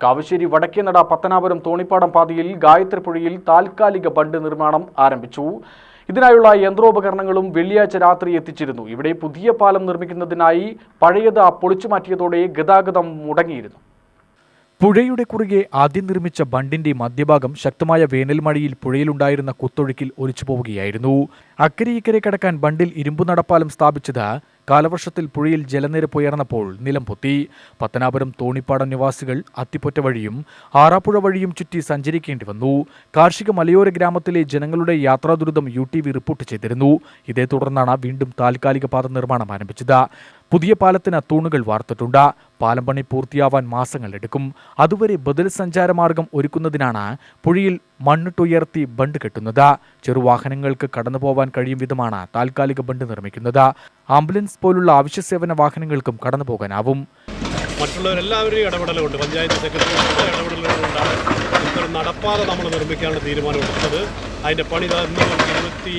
കാവശ്ശേരി വടക്കേനട പത്തനാപുരം തോണിപ്പാടം പാതയിൽ ഗായത്രിപ്പുഴയിൽ താൽക്കാലിക ബണ്ട് നിർമ്മാണം ആരംഭിച്ചു. ഇതിനായുള്ള യന്ത്രോപകരണങ്ങളും വെള്ളിയാഴ്ച രാത്രി എത്തിച്ചിരുന്നു. ഇവിടെ പുതിയ പാലം നിർമ്മിക്കുന്നതിനായി പഴയത് പൊളിച്ചു മാറ്റിയതോടെ ഗതാഗതം മുടങ്ങിയിരുന്നു. പുഴയുടെ കുറുകെ ആദ്യം നിർമ്മിച്ച ബണ്ടിന്റെ മധ്യഭാഗം ശക്തമായ വേനൽ മഴയിൽ പുഴയിലുണ്ടായിരുന്ന കുത്തൊഴുക്കിൽ ഒലിച്ചു പോവുകയായിരുന്നു അക്കരെ ഇക്കരെ കടക്കാൻ ബണ്ടിൽ ഇരുമ്പു നടപ്പാലം സ്ഥാപിച്ചത് കാലവർഷത്തിൽ പുഴയിൽ ജലനിരപ്പ് ഉയർന്നപ്പോൾ നിലം പൊത്തി. പത്തനാപുരം തോണിപ്പാടം നിവാസികൾ അത്തിപ്പൊറ്റ വഴിയും ആറാപ്പുഴ വഴിയും ചുറ്റി സഞ്ചരിക്കേണ്ടി വന്നു. കാർഷിക മലയോര ഗ്രാമത്തിലെ ജനങ്ങളുടെ യാത്രാ ദുരിതം യു ടി വി റിപ്പോർട്ട് ചെയ്തിരുന്നു. ഇതേ തുടർന്നാണ് വീണ്ടും താൽക്കാലിക പാത നിർമ്മാണം ആരംഭിച്ചത്. പുതിയ പാലത്തിന് തൂണുകൾ വാർത്തിട്ടുണ്ട്. പാലം പണി പൂർത്തിയാവാൻ മാസങ്ങളെടുക്കും അതുവരെ ബദൽ സഞ്ചാരമാർഗം ഒരുക്കുന്നതിനാണ് പുഴയിൽ മണ്ണിട്ടുയർത്തി ബണ്ട് കെട്ടുന്നത്. ചെറുവാഹനങ്ങൾക്ക് കടന്നുപോവാൻ കഴിയും വിധമാണ് താൽക്കാലിക ബണ്ട് നിർമ്മിക്കുന്നത്. ആംബുലൻസ് പോലുള്ള അവശ്യ സേവന വാഹനങ്ങൾക്കും കടന്നുപോകാനാവും മറ്റുള്ളവരെല്ലാവരുടെയും ഇടപെടലുണ്ട്. പഞ്ചായത്ത് സെക്രട്ടറി ഇടപെടലുകൊണ്ടാണ് നടപ്പാത നമ്മൾ നിർമ്മിക്കാനുള്ള തീരുമാനമെടുത്തത് അതിന്റെ പണി തന്നെ ഇരുപത്തി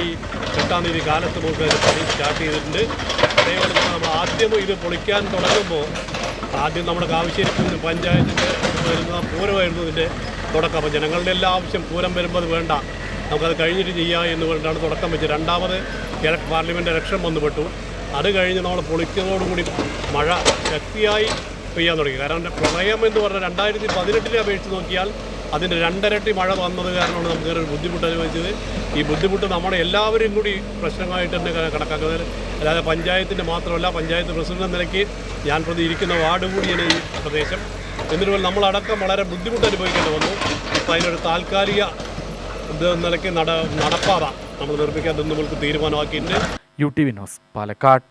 എട്ടാം തീയതി കാലത്ത് നമുക്ക് അതിന്റെ പണി സ്റ്റാർട്ട് ചെയ്തിട്ടുണ്ട്. അതേപോലെ തന്നെ നമ്മൾ ആദ്യം ഇത് പൊളിക്കാൻ തുടങ്ങുമ്പോൾ ആദ്യം നമ്മുടെ കാവശ്ശേരി പഞ്ചായത്തിന്റെ വരുന്ന പൂരമായിരുന്നു ഇതിന്റെ തുടക്കം. അപ്പോൾ ജനങ്ങളുടെ എല്ലാ ആവശ്യം പൂരം വരുമ്പോൾ അത് വേണ്ട. നമുക്കത് കഴിഞ്ഞിട്ട് ചെയ്യാം എന്ന് പറഞ്ഞിട്ടാണ് തുടക്കം വെച്ചത്. രണ്ടാമത് പാർലമെന്റ് ഇലക്ഷൻ വന്നുപെട്ടു. അത് കഴിഞ്ഞ് നമ്മൾ പൊളിക്കുന്നതോടുകൂടി മഴ ശക്തിയായി പെയ്യാൻ തുടങ്ങി. കാരണം പ്രളയം എന്ന് പറഞ്ഞാൽ രണ്ടായിരത്തി പതിനെട്ടിലെ അപേക്ഷിച്ച് നോക്കിയാൽ അതിന്റെ രണ്ടരട്ടി മഴ വന്നത് കാരണമാണ് നമുക്ക് ഒരു ബുദ്ധിമുട്ട് അനുഭവിച്ചത്. ഈ ബുദ്ധിമുട്ട് നമ്മുടെ എല്ലാവരും കൂടി പ്രശ്നമായിട്ട് തന്നെ കണക്കാക്കുന്നത്. അല്ലാതെ പഞ്ചായത്തിന്റെ മാത്രമല്ല പഞ്ചായത്ത് പ്രസിഡന്റ് നിലയ്ക്ക് ഞാൻ പ്രതി ഇരിക്കുന്ന വാർഡ് കൂടിയാണ് ഈ പ്രദേശം. എന്നിട്ട് നമ്മളടക്കം വളരെ ബുദ്ധിമുട്ട് അനുഭവിക്കേണ്ടി വന്നു. അപ്പോൾ അതിനൊരു താൽക്കാലിക ഇത് നിലയ്ക്ക് നട നടപ്പാത നമ്മൾ നിർമ്മിക്കാൻ നമുക്ക് തീരുമാനമാക്കിയിട്ടുണ്ട്. U T Vinos Palakkad.